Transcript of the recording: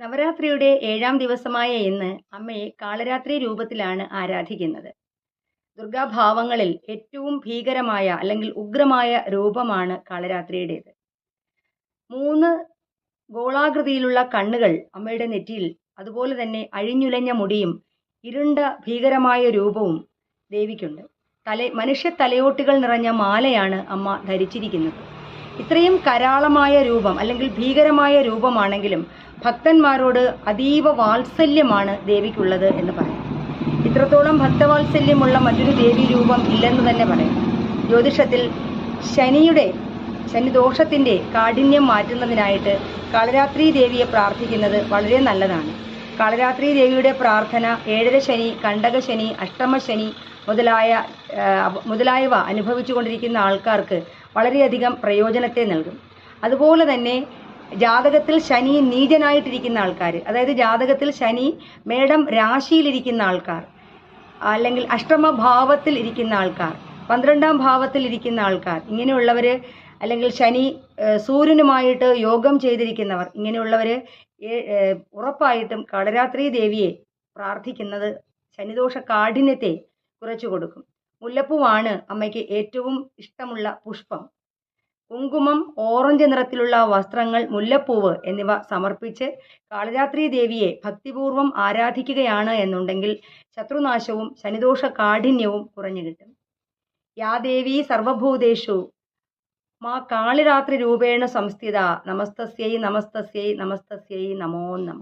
നവരാത്രിയുടെ ഏഴാം ദിവസമായ ഇന്ന് അമ്മയെ കാളരാത്രി രൂപത്തിലാണ് ആരാധിക്കുന്നത്. ദുർഗാഭാവങ്ങളിൽ ഏറ്റവും ഭീകരമായ അല്ലെങ്കിൽ ഉഗ്രമായ രൂപമാണ് കാളരാത്രിയുടേത്. മൂന്ന് ഗോളാകൃതിയിലുള്ള കണ്ണുകൾ അമ്മയുടെ നെറ്റിയിൽ അതുപോലെ തന്നെ അഴിഞ്ഞുലഞ്ഞ മുടിയും ഇരുണ്ട ഭീകരമായ രൂപവും ദേവിക്കുണ്ട്. തല മനുഷ്യ തലയോട്ടുകൾ നിറഞ്ഞ മാലയാണ് അമ്മ ധരിച്ചിരിക്കുന്നത്. ഇത്രയും കരാളമായ രൂപം അല്ലെങ്കിൽ ഭീകരമായ രൂപമാണെങ്കിലും ഭക്തന്മാരോട് അതീവ വാത്സല്യമാണ് ദേവിക്കുള്ളത് എന്ന് പറയാം. ഇത്രത്തോളം ഭക്തവാത്സല്യമുള്ള മറ്റൊരു ദേവി രൂപം ഇല്ലെന്ന് തന്നെ പറയാം. ജ്യോതിഷത്തിൽ ശനിയുടെ ശനിദോഷത്തിന്റെ കാഠിന്യം മാറ്റുന്നതിനായിട്ട് കാളരാത്രി ദേവിയെ പ്രാർത്ഥിക്കുന്നത് വളരെ നല്ലതാണ്. കാളരാത്രി ദേവിയുടെ പ്രാർത്ഥന ഏഴര ശനി കണ്ടക ശനി അഷ്ടമ ശനി മുതലായ മുതലായവ അനുഭവിച്ചു കൊണ്ടിരിക്കുന്ന ആൾക്കാർക്ക് വളരെയധികം പ്രയോജനത്തെ നൽകും. അതുപോലെ തന്നെ ജാതകത്തിൽ ശനി നീചനായിട്ടിരിക്കുന്ന ആൾക്കാർ അതായത് ജാതകത്തിൽ ശനി മേടം രാശിയിലിരിക്കുന്ന ആൾക്കാർ അല്ലെങ്കിൽ അഷ്ടമഭാവത്തിൽ ഇരിക്കുന്ന ആൾക്കാർ പന്ത്രണ്ടാം ഭാവത്തിൽ ഇരിക്കുന്ന ആൾക്കാർ ഇങ്ങനെയുള്ളവർ അല്ലെങ്കിൽ ശനി സൂര്യനുമായിട്ട് യോഗം ചെയ്തിരിക്കുന്നവർ ഇങ്ങനെയുള്ളവർ ഉറപ്പായിട്ടും കടരാത്രി ദേവിയെ പ്രാർത്ഥിക്കുന്നത് ശനിദോഷ കാഠിന്യത്തെ കുറച്ചു കൊടുക്കും. മുല്ലപ്പൂവാണ് അമ്മയ്ക്ക് ഏറ്റവും ഇഷ്ടമുള്ള പുഷ്പം. കുങ്കുമം ഓറഞ്ച് നിറത്തിലുള്ള വസ്ത്രങ്ങൾ മുല്ലപ്പൂവ് എന്നിവ സമർപ്പിച്ച് കാളരാത്രി ദേവിയെ ഭക്തിപൂർവം ആരാധിക്കുകയാണ് എന്നുണ്ടെങ്കിൽ ശത്രുനാശവും ശനിദോഷ കാഠിന്യവും കുറഞ്ഞു കിട്ടും. യാ ദേവി സർവഭൂതേഷു മാ കാളിരാത്രി രൂപേണ സംസ്ഥിത നമസ്തസ്യൈ നമസ്തസ്യൈ നമസ്തസ്യൈ നമോ നമ.